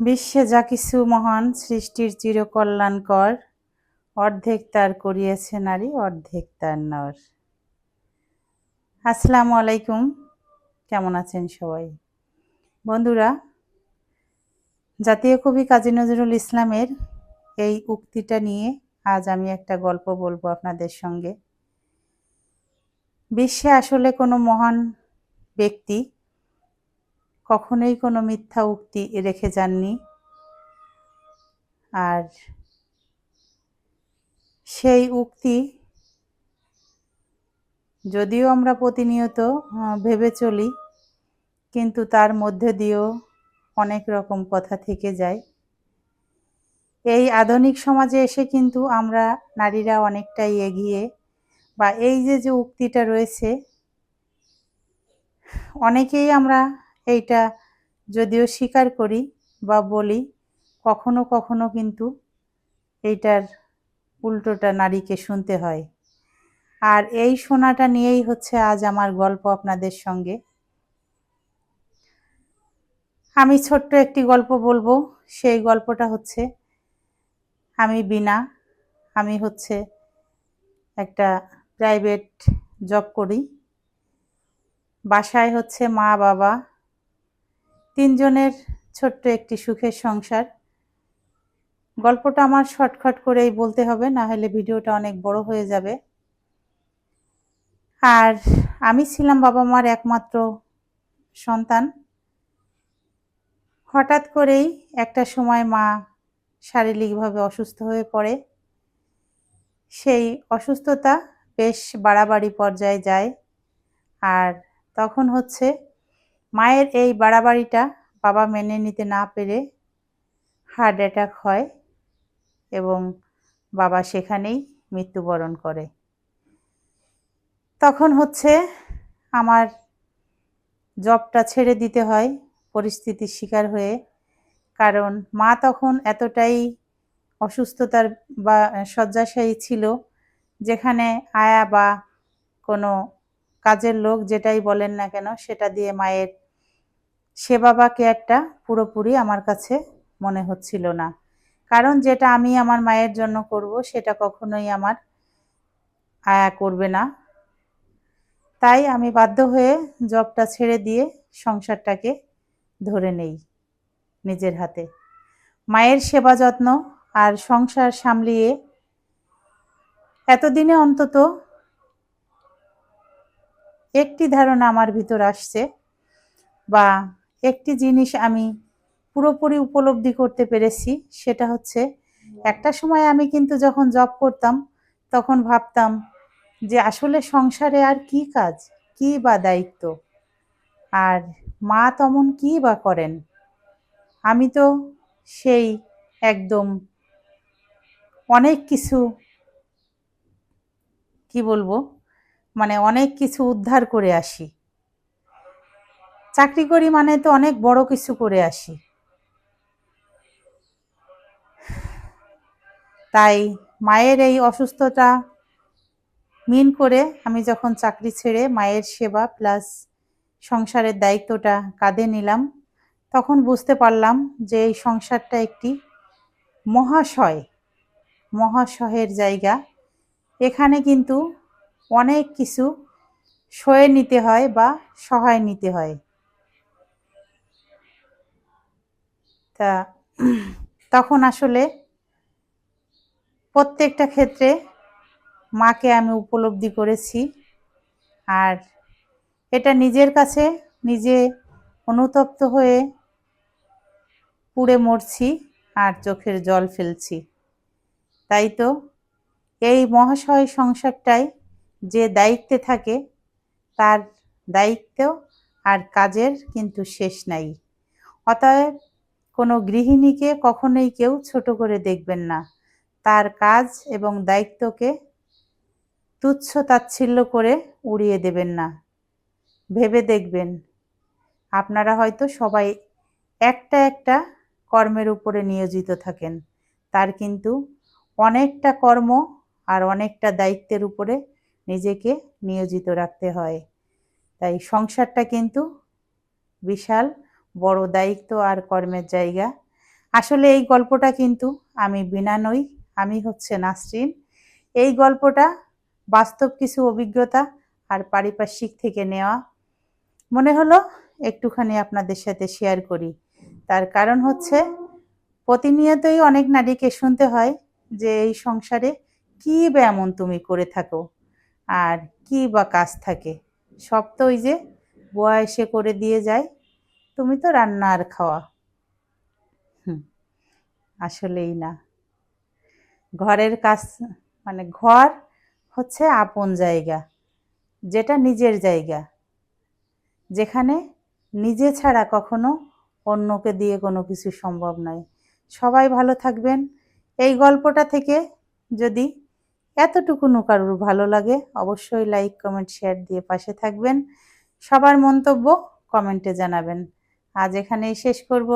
বিশ্বে যা কিছু মহান সৃষ্টির চিরকল্যাণকর, অর্ধেক তার করিয়েছে নারী, অর্ধেক তার নর। আসসালামু আলাইকুম। কেমন আছেন সবাই? বন্ধুরা, জাতীয় কবি কাজী নজরুল ইসলামের এই উক্তিটা নিয়ে আজ আমি একটা গল্প বলব আপনাদের সঙ্গে। বিশ্বে আসলে কোনো মহান ব্যক্তি কখনোই কোনো মিথ্যা উক্তি রেখে যাননি। আর সেই উক্তি যদিও আমরা প্রতিনিয়ত ভেবে চলি, কিন্তু তার মধ্যে দিয়েও অনেক রকম কথা থেকে যায়। এই আধুনিক সমাজে এসে কিন্তু আমরা নারীরা অনেকটাই এগিয়ে বা এই যে যে উক্তিটা রয়েছে, অনেকেই আমরা এইটা যদিও স্বীকার করি বা বলি, কখনো কখনো কিন্তু এইটার উল্টোটা নারীকে শুনতে হয়। আর এই শোনাটা নিয়েই হচ্ছে আজ আমার গল্প আপনাদের সঙ্গে। আমি ছোট্ট একটি গল্প বলব, সেই গল্পটা হচ্ছে, আমি বিনা, আমি হচ্ছে একটা প্রাইভেট জব করি। বাসায় হচ্ছে মা বাবা তিনজনের ছোট্ট একটি সুখের সংসার। গল্পটা আমার শর্টকাট করেই বলতে হবে, না হলে ভিডিওটা অনেক বড় হয়ে যাবে। আর আমি ছিলাম বাবা মার একমাত্র সন্তান। হঠাৎ করেই একটা সময় মা শারীরিকভাবে অসুস্থ হয়ে পড়ে। সেই অসুস্থতা বেশ বাড়াবাড়ি পর্যায়ে যায়। আর তখন হচ্ছে মায়ের এই বাড়াবাড়িটা বাবা মেনে নিতে না পেরে হার্ট অ্যাটাক হয় এবং বাবা সেখানেই মৃত্যুবরণ করে। তখন হচ্ছে আমার জবটা ছেড়ে দিতে হয়, পরিস্থিতির শিকার হয়ে। কারণ মা তখন এতটাই অসুস্থতার বা শয্যাশায়ী ছিল যেখানে আয়া বা কোনো কাজের লোক যেটাই বলেন না কেন, সেটা দিয়ে মায়ের সেবা বা কেয়ারটা পুরোপুরি আমার কাছে মনে হচ্ছিল না। কারণ যেটা আমি আমার মায়ের জন্য করব, সেটা কখনোই আমার আয়া করবে না। তাই আমি বাধ্য হয়ে জবটা ছেড়ে দিয়ে সংসারটাকে ধরে নেই নিজের হাতে। মায়ের সেবা যত্ন আর সংসার সামলিয়ে এতদিনে অন্তত একটি ধারণা আমার ভিতর আসছে বা একটি জিনিস আমি পুরোপুরি উপলব্ধি করতে পেরেছি, সেটা হচ্ছে একটা সময় আমি কিন্তু যখন জব করতাম, তখন ভাবতাম যে আসলে সংসারে আর কি কাজ, কি বা দায়িত্ব? আর মা তমন কি বা করেন? আমি তো সেই একদম অনেক কিছু, কি বলব? মানে অনেক কিছু উদ্ধার করে আসি। চাকরি করি মানে তো অনেক বড় কিছু করে আসি। তাই মায়ের এই অসুস্থতা মিন করে আমি যখন চাকরি ছেড়ে মায়ের সেবা প্লাস সংসারের দায়িত্বটা কাঁধে নিলাম, তখন বুঝতে পারলাম যে এই সংসারটা একটি মহাশয়, মহাশয়ের জায়গা। এখানে কিন্তু অনেক কিছু সয়ে নিতে হয় বা সহায় নিতে হয়। তা তখন আসলে প্রত্যেকটা ক্ষেত্রে মাকে আমি উপলব্ধি করেছি আর এটা নিজের কাছে নিজে অনুতপ্ত হয়ে পুড়ে মরছি আর চোখের জল ফেলছি। তাই তো এই মহাশয় সংসারটাই যে দায়িত্বে থাকে, তার দায়িত্ব আর কাজের কিন্তু শেষ নাই। অতএব কোনো গৃহিণীকে কখনোই কেউ ছোট করে দেখবেন না। তার কাজ এবং দায়িত্বকে তুচ্ছ তাচ্ছিল্য করে উড়িয়ে দেবেন না। ভেবে দেখবেন, আপনারা হয়তো সবাই একটা একটা কর্মের উপরে নিয়োজিত থাকেন। তার কিন্তু অনেকটা কর্ম আর অনেকটা দায়িত্বের উপরে নিজেকে নিয়োজিত রাখতে হয়। তাই সংসারটা কিন্তু বিশাল, বড় দায়িত্ব আর কর্মের জায়গা। আসলে এই গল্পটা কিন্তু আমি বিনা নই, আমি হচ্ছে নাসরিন। এই গল্পটা বাস্তব কিছু অভিজ্ঞতা আর পারিপার্শ্বিক থেকে নেওয়া। মনে হলো একটুখানি আপনাদের সাথে শেয়ার করি। তার কারণ হচ্ছে, প্রতিনিয়তই অনেক নারীকে শুনতে হয় যে এই সংসারে কী বা এমন তুমি করে থাকো। আর কী বা কাজ থাকে, সব তো ওই যে বুয়া এসে করে দিয়ে যায়, তুমি তো রান্না আর খাওয়া। হুম, আসলেই না। ঘরের কাজ মানে ঘর হচ্ছে আপন জায়গা, যেটা নিজের জায়গা, যেখানে নিজে ছাড়া কখনো অন্যকে দিয়ে কোনো কিছু সম্ভব নয়। সবাই ভালো থাকবেন। এই গল্পটা থেকে যদি এতটুকুনও কারোর ভালো লাগে, অবশ্যই লাইক কমেন্ট শেয়ার দিয়ে পাশে থাকবেন। সবার মন্তব্য কমেন্টে জানাবেন। আজ এখানেই শেষ করব।